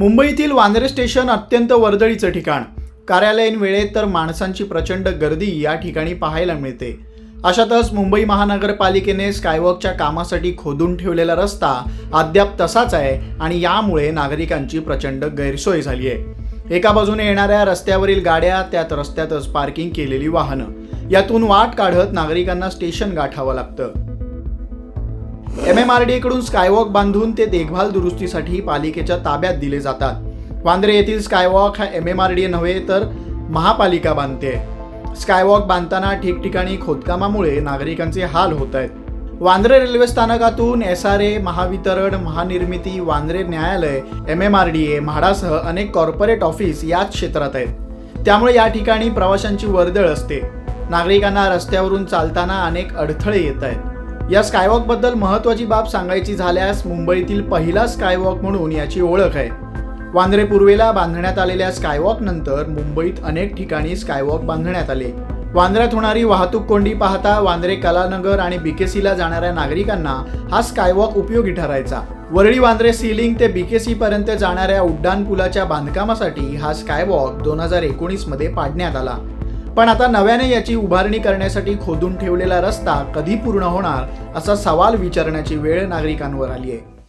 मुंबईतील वांद्रे स्टेशन अत्यंत वर्दळीचं ठिकाण. कार्यालयीन वेळेत तर माणसांची प्रचंड गर्दी या ठिकाणी पाहायला मिळते. अशातच मुंबई महानगरपालिकेने स्कायवॉकच्या कामासाठी खोदून ठेवलेला रस्ता अद्याप तसाच आहे आणि यामुळे नागरिकांची प्रचंड गैरसोय झाली आहे. एका बाजूने येणाऱ्या रस्त्यावरील गाड्या त्यात रस्त्यातच पार्किंग केलेली वाहनं. यातून वाट काढत नागरिकांना स्टेशन गाठावं लागतं. एम एम आर डी कडून स्कायवॉक बांधून ते देखभाल दुरुस्तीसाठी पालिकेच्या ताब्यात दिले जातात. वांद्रे येथील स्कायवॉक हा एम एम आर डी नव्हे तर महापालिका बांधते. स्कायवॉक बांधताना ठिकठिकाणी खोदकामामुळे नागरिकांचे हाल होत आहेत वांद्रे रेल्वे स्थानकातून S R A Mahavitaran Mahanirmiti Vandre न्यायालय M M R D A म्हाडासह अनेक कॉर्पोरेट ऑफिस याच क्षेत्रात आहेत. त्यामुळे या ठिकाणी प्रवाशांची वर्दळ असते. नागरिकांना रस्त्यावरून चालताना अनेक अडथळे येत आहेत. या स्कायवॉकबद्दल महत्त्वाची बाब सांगायची झाल्यास मुंबईतील पहिला स्कायवॉक म्हणून याची ओळख आहे. वांद्रे पूर्वेला बांधण्यात आलेल्या स्कायवॉक नंतर मुंबईत अनेक ठिकाणी स्कायवॉक बांधण्यात आले. वांद्र्यात होणारी वाहतूक कोंडी पाहता वांद्रे कलानगर आणि बीकेसीला जाणाऱ्या नागरिकांना हा स्कायवॉक उपयोगी ठरायचा. वरळी वांद्रे सीलिंग ते बीकेसी पर्यंत जाणाऱ्या उड्डाण पुलाच्या बांधकामासाठी हा स्कायवॉक दोन हजार एकोणीसमध्ये पाडण्यात आला. पण आता नव्याने याची उभारणी करण्यासाठी खोदून ठेवलेला रस्ता कधी पूर्ण होणार असा सवाल विचारण्याची वेळ नागरिकांवर आली आहे.